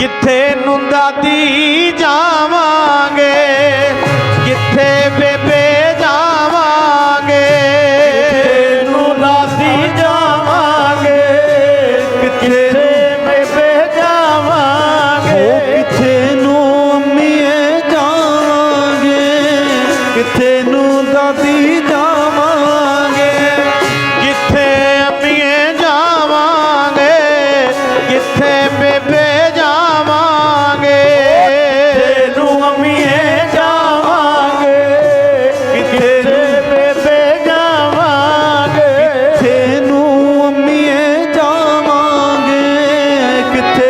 ਕਿੱਥੇ ਨੂੰ ਦੀ ਜਾਵਾਂਗੇ? ਕਿੱਥੇ ਬੇਬੇ ਜਾਵਾਂਗੇ? ਨੂੰ ਦਾਤੀ ਜਾਵਾਂਗੇ? ਕਿੱਥੇ ਬੇਬੇ ਜਾਵਾਂਗੇ? ਕਿੱਥੇ ਨੂੰ ਅੰਮੀਏ ਜਾਵਾਂਗੇ? ਕਿੱਥੇ ਨੂੰ baby que ter.